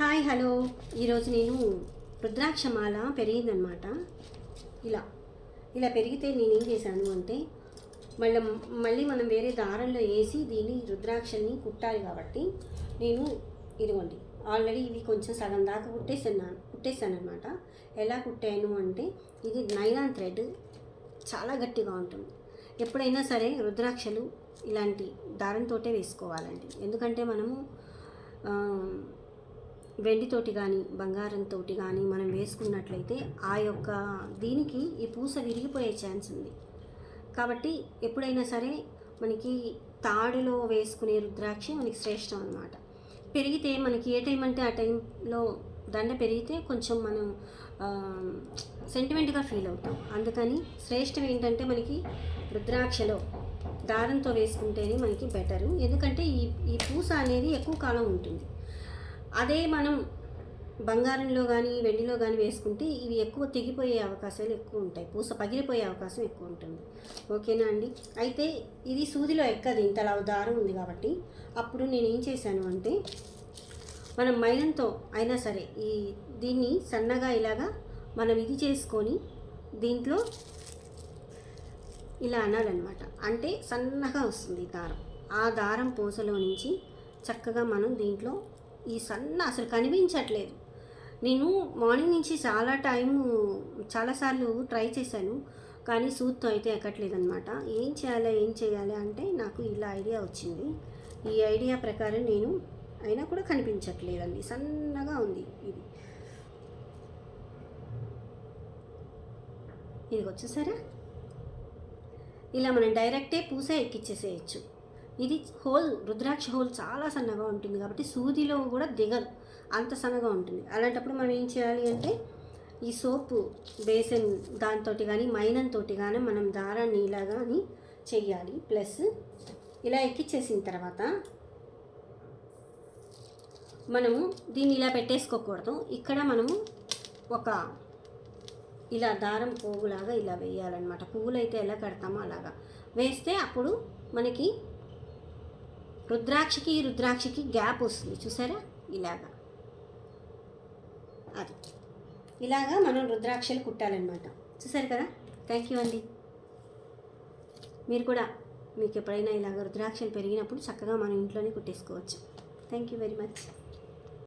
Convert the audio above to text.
Hi hello. ఈరోజు నేను రుద్రాక్షమాల పెరిగిందనమాట ఇలా ఇలా పెరిగితే నేను ఏం చేశాను అంటే మళ్ళీ మళ్ళీ మనం వేరే దారంలో వేసి దీన్ని రుద్రాక్షల్ని కుట్టాలి కాబట్టి నేను ఇదిగోండి ఆల్రెడీ ఇవి కొంచెం సగం దాకా కుట్టేసాను కుట్టేసాను అనమాట ఎలా కుట్టాను అంటే ఇది నైలాన్ థ్రెడ్. చాలా గట్టిగా ఉంటుంది. ఎప్పుడైనా సరే రుద్రాక్షలు ఇలాంటి దారంతోటే వేసుకోవాలండి. ఎందుకంటే మనము వెండితోటి కానీ బంగారంతో కానీ మనం వేసుకున్నట్లయితే ఆ యొక్క దీనికి ఈ పూస విరిగిపోయే ఛాన్స్ ఉంది. కాబట్టి ఎప్పుడైనా సరే మనకి తాడులో వేసుకునే రుద్రాక్ష మనకి శ్రేష్టం అనమాట పెరిగితే మనకి ఏ టైం అంటే ఆ టైంలో దండ పెరిగితే కొంచెం మనం సెంటిమెంట్గా ఫీల్ అవుతాం. అందుకని శ్రేష్టం ఏంటంటే మనకి రుద్రాక్షలో దారంతో వేసుకుంటేనే మనకి బెటరు ఎందుకంటే ఈ ఈ పూస అనేది ఎక్కువ కాలం ఉంటుంది. అదే మనం బంగారంలో కానీ వెండిలో కానీ వేసుకుంటే ఇవి ఎక్కువ తెగిపోయే అవకాశాలు ఎక్కువ ఉంటాయి. పూస పగిలిపోయే అవకాశం ఎక్కువ ఉంటుంది. ఓకేనా అండి? అయితే ఇది సూదిలో ఎక్కదు. ఇంతలా దారం ఉంది కాబట్టి అప్పుడు నేను ఏం చేశాను అంటే మనం మైనంతో అయినా సరే ఈ దీన్ని సన్నగా ఇలాగా మనం ఇది చేసుకొని దీంట్లో ఇలా అనాలన్నమాట. అంటే సన్నగా వస్తుంది ఈ దారం. ఆ దారం పూసలో నుంచి చక్కగా మనం దీంట్లో ఈ సన్న అసలు కనిపించట్లేదు. నేను మార్నింగ్ నుంచి చాలా టైం చాలాసార్లు ట్రై చేశాను కానీ సూత్తో అయితే ఎక్కట్లేదు అనమాట ఏం చేయాలి ఏం చేయాలి అంటే నాకు ఇలా ఐడియా వచ్చింది. ఈ ఐడియా ప్రకారం నేను అయినా కూడా కనిపించట్లేదండి. సన్నగా ఉంది ఇది. ఇది వచ్చేసారా ఇలా మనం డైరెక్టే పూస ఎక్కిచ్చేసేయచ్చు. ఇది హోల్ రుద్రాక్ష హోల్ చాలా సన్నగా ఉంటుంది కాబట్టి సూదిలో కూడా దిగదు. అంత సన్నగా ఉంటుంది. అలాంటప్పుడు మనం ఏం చేయాలి అంటే ఈ సోపు బేసన్ దాంతో కానీ మైనంతో కానీ మనం దారాన్ని ఇలా కానీ చెయ్యాలి. ప్లస్ ఇలా ఎక్కిచ్చేసిన తర్వాత మనము దీన్ని ఇలా పెట్టేసుకోకూడదు. ఇక్కడ మనము ఒక ఇలా దారం పోగులాగా ఇలా వేయాలన్నమాట. పువ్వులు అయితే ఎలా కడతామో అలాగా. వేస్తే అప్పుడు మనకి రుద్రాక్షకి రుద్రాక్షకి గ్యాప్ వస్తుంది. చూసారా? ఇలాగా. అది. ఇలాగా మనం రుద్రాక్షలు కుట్టాలన్నమాట. చూసారు కదా? థ్యాంక్ యూ అండి. మీరు కూడా మీకు ఎప్పుడైనా ఇలాగ రుద్రాక్షలు పెరిగినప్పుడు చక్కగా మన ఇంట్లోనే కుట్టేసుకోవచ్చు. Thank you very much